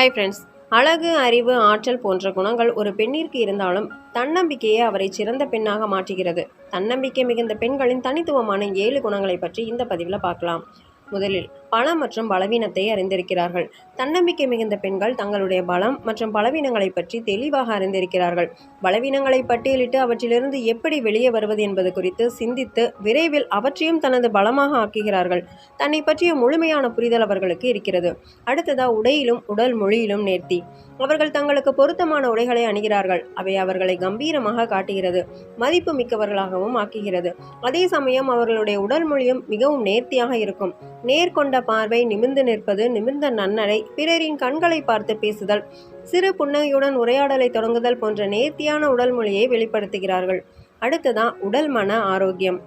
Hi friends அழகு அறிவு ஆற்றல் போன்ற குணங்கள் ஒரு பெண்ணிற்கு இருந்தாலும் தன்னம்பிக்கையே அவரை சிறந்த பெண்ணாக மாற்றுகிறது. தன்னம்பிக்கை மிகுந்த பெண்களின் தனித்துவமான ஏழு குணங்களை பற்றி இந்த பதிவில் பார்க்கலாம். முதலில் பலம் மற்றும் பலவீனத்தை அறிந்திருக்கிறார்கள். தன்னம்பிக்கை மிகுந்த பெண்கள் தங்களுடைய பலம் மற்றும் பலவீனங்களை பற்றி தெளிவாக அறிந்திருக்கிறார்கள். பலவீனங்களை பட்டியலிட்டு அவற்றிலிருந்து எப்படி வெளியே வருவது என்பது குறித்து சிந்தித்து விரைவில் அவற்றையும் தனது பலமாக ஆக்குகிறார்கள். தன்னை பற்றிய முழுமையான புரிதல் அவர்களுக்கு இருக்கிறது. அடுத்ததா உடையிலும் உடல் மொழியிலும் நேர்த்தி. அவர்கள் தங்களுக்கு பொருத்தமான உடைகளை அணிகிறார்கள். அவை அவர்களை கம்பீரமாக காட்டுகிறது மதிப்பு மிக்கவர்களாகவும் ஆக்குகிறது. அதே சமயம் அவர்களுடைய உடல் மொழியும் மிகவும் நேர்த்தியாக இருக்கும். நேர்கொண்ட பார்வை நிமிர்ந்து நிற்பது நிமிர்ந்த நன்னடை பிறரின் கண்களை பார்த்து பேசுதல் சிறு புன்னகையுடன் உரையாடலை தொடங்குதல் போன்ற நேர்த்தியான உடல் மொழியை வெளிப்படுத்துகிறார்கள். அடுத்ததான் உடல் மன ஆரோக்கியம்.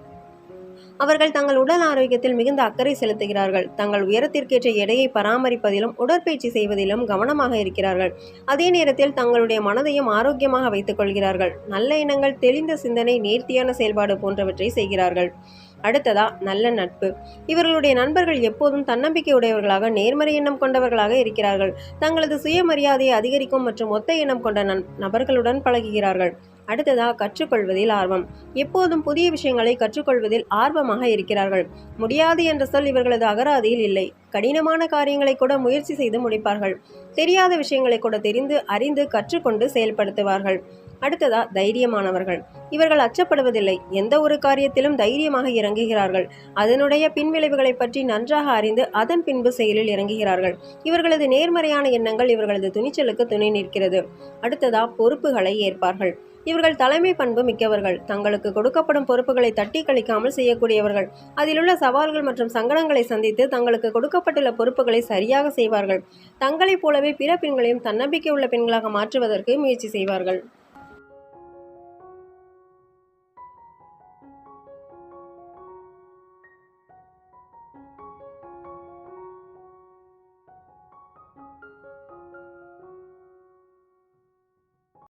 அவர்கள் தங்கள் உடல் ஆரோக்கியத்தில் மிகுந்த அக்கறை செலுத்துகிறார்கள். தங்கள் உயரத்திற்கேற்ற எடையை பராமரிப்பதிலும் உடற்பயிற்சி செய்வதிலும் கவனமாக இருக்கிறார்கள். அதே நேரத்தில் தங்களுடைய மனதையும் ஆரோக்கியமாக வைத்துக் கொள்கிறார்கள். நல்ல எண்ணங்கள் தெளிந்த சிந்தனை நேர்த்தியான செயல்பாடு போன்றவற்றை செய்கிறார்கள். அடுத்ததா நல்ல நட்பு. இவர்களுடைய நண்பர்கள் எப்போதும் தன்னம்பிக்கை உடையவர்களாக நேர்மறை எண்ணம் கொண்டவர்களாக இருக்கிறார்கள். தங்களது சுயமரியாதையை அதிகரிக்கும் மற்றும் ஒத்த எண்ணம் கொண்ட நன் நபர்களுடன் பழகுகிறார்கள். அடுத்ததாக கற்றுக்கொள்வதில் ஆர்வம். எப்போதும் புதிய விஷயங்களை கற்றுக்கொள்வதில் ஆர்வமாக இருக்கிறார்கள். முடியாது என்ற சொல் இவர்களது அகராதியில் இல்லை. கடினமான காரியங்களை கூட முயற்சி செய்து முடிப்பார்கள். தெரியாத விஷயங்களை கூட தெரிந்து அறிந்து கற்றுக்கொண்டு செயல்படுத்துவார்கள். அடுத்ததா தைரியமானவர்கள். இவர்கள் அச்சப்படுவதில்லை. எந்த ஒரு காரியத்திலும் தைரியமாக இறங்குகிறார்கள். அதனுடைய பின்விளைவுகளை பற்றி நன்றாக அறிந்து அதன் பின்பு செயலில் இறங்குகிறார்கள். இவர்களது நேர்மறையான எண்ணங்கள் இவர்களது துணிச்சலுக்கு துணை நிற்கிறது. அடுத்ததா பொறுப்புகளை ஏற்பார்கள். இவர்கள் தலைமை பண்பு மிக்கவர்கள். தங்களுக்கு கொடுக்கப்படும் பொறுப்புகளை தட்டி கழிக்காமல் செய்யக்கூடியவர்கள். அதிலுள்ள சவால்கள் மற்றும் சங்கடங்களை சந்தித்து தங்களுக்கு கொடுக்கப்பட்டுள்ள பொறுப்புகளை சரியாக செய்வார்கள். தங்களைப் போலவே பிற பெண்களையும் தன்னம்பிக்கை உள்ள பெண்களாக மாற்றுவதற்கு முயற்சி செய்வார்கள்.